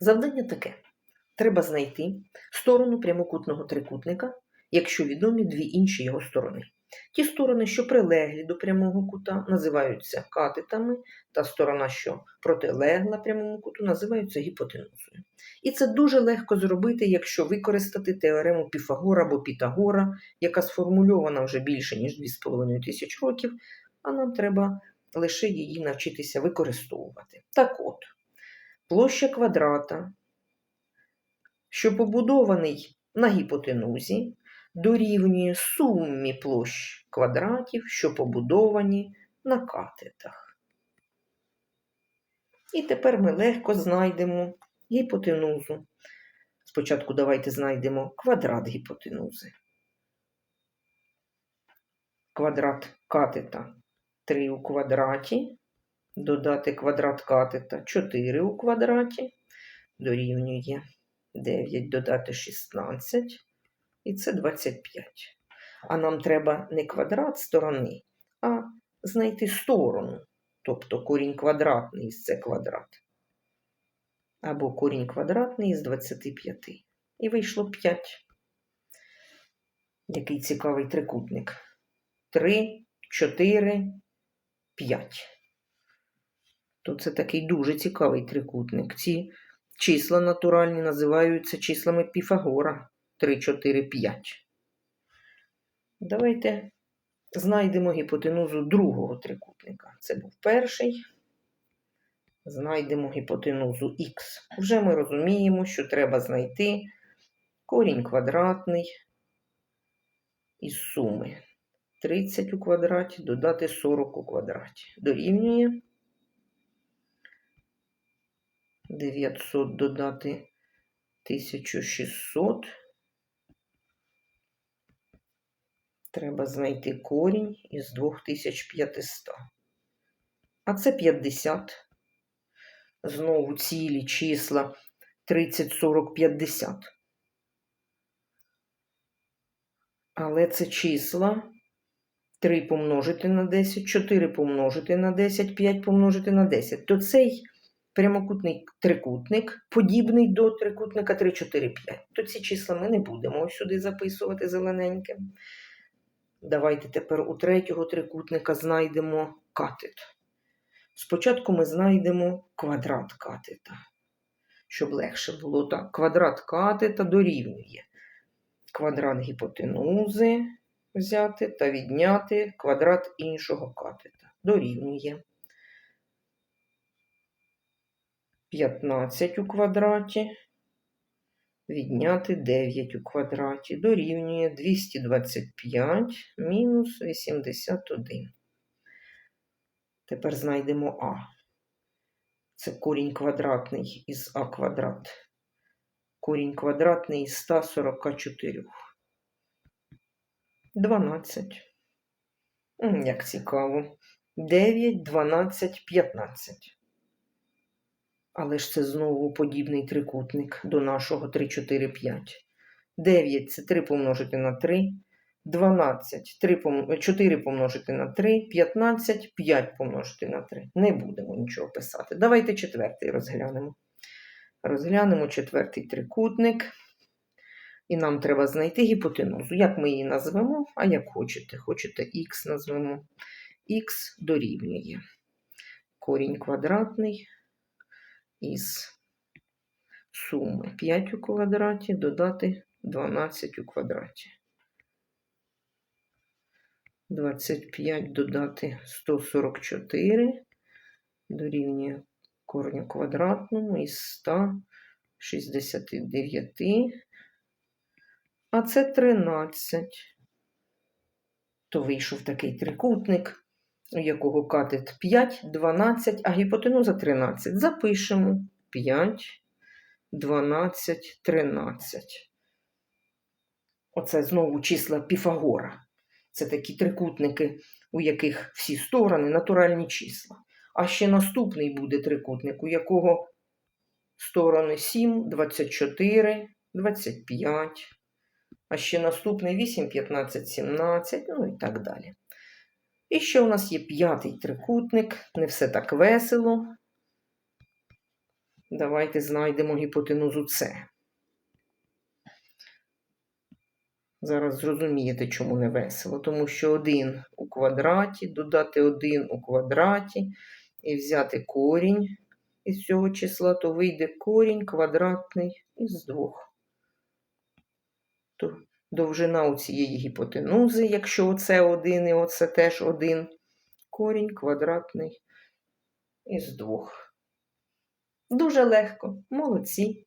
Завдання таке. Треба знайти сторону прямокутного трикутника, якщо відомі дві інші його сторони. Ті сторони, що прилеглі до прямого кута, називаються катетами, та сторона, що протилегла прямому куту, називаються гіпотенузою. І це дуже легко зробити, якщо використати теорему Піфагора або Пітагора, яка сформульована вже більше, ніж 2,5 тисяч років, а нам треба лише її навчитися використовувати. Так от, площа квадрата, що побудований на гіпотенузі, дорівнює сумі площ квадратів, що побудовані на катетах. І тепер ми легко знайдемо гіпотенузу. Спочатку давайте знайдемо квадрат гіпотенузи. Квадрат катета 3 у квадраті, додати квадрат катета 4 у квадраті, дорівнює 9 додати 16, і це 25. А нам треба не квадрат сторони, а знайти сторону, тобто корінь квадратний із це квадрат. Або корінь квадратний із 25. І вийшло 5. Який цікавий трикутник. 3, 4, 5. То це такий дуже цікавий трикутник. Ці числа натуральні називаються числами Піфагора 3, 4, 5. Давайте знайдемо гіпотенузу другого трикутника. Це був перший. Знайдемо гіпотенузу х. Вже ми розуміємо, що треба знайти корінь квадратний із суми. 30 у квадраті додати 40 у квадраті. Дорівнює 900 додати 1600. Треба знайти корінь із 2500. А це 50. Знову цілі числа 30, 40, 50. Але це числа 3 помножити на 10, 4 помножити на 10, 5 помножити на 10. То цей прямокутний трикутник подібний до трикутника 3, 4, 5. То ці числа ми не будемо ось сюди записувати зелененьким. Давайте тепер у третього трикутника знайдемо катет. Спочатку ми знайдемо квадрат катета. Щоб легше було так. Квадрат катета дорівнює квадрат гіпотенузи взяти та відняти квадрат іншого катета. Дорівнює 15 у квадраті, відняти 9 у квадраті. Дорівнює 225 мінус 81. Тепер знайдемо А. Це корінь квадратний із А квадрат. Корінь квадратний із 144. 12. Як цікаво. 9, 12, 15. Але ж це знову подібний трикутник до нашого 3, 4, 5. 9 це 3 помножити на 3. 12, 3 пом... 4 помножити на 3, 15, 5 помножити на 3. Не будемо нічого писати. Давайте четвертий розглянемо. Розглянемо четвертий трикутник. І нам треба знайти гіпотенузу. Як ми її назвемо? А як хочете. Хочете х назвемо. Х дорівнює. Корінь квадратний із суми 5 у квадраті додати 12 у квадраті. 25 додати 144 дорівнює корню квадратному із 169. А це 13. То вийшов такий трикутник, у якого катет 5, 12, а гіпотенуза 13. Запишемо 5, 12, 13. Оце знову числа Піфагора. Це такі трикутники, у яких всі сторони натуральні числа. А ще наступний буде трикутник, у якого сторони 7, 24, 25. А ще наступний 8, 15, 17, ну і так далі. І ще у нас є п'ятий трикутник, не все так весело. Давайте знайдемо гіпотенузу С. Зараз зрозумієте, чому не весело. Тому що 1 у квадраті, додати 1 у квадраті і взяти корінь із цього числа, то вийде корінь квадратний із 2. То довжина у цієї гіпотенузи, якщо оце один і оце теж один, корінь квадратний із двох. Дуже легко, молодці.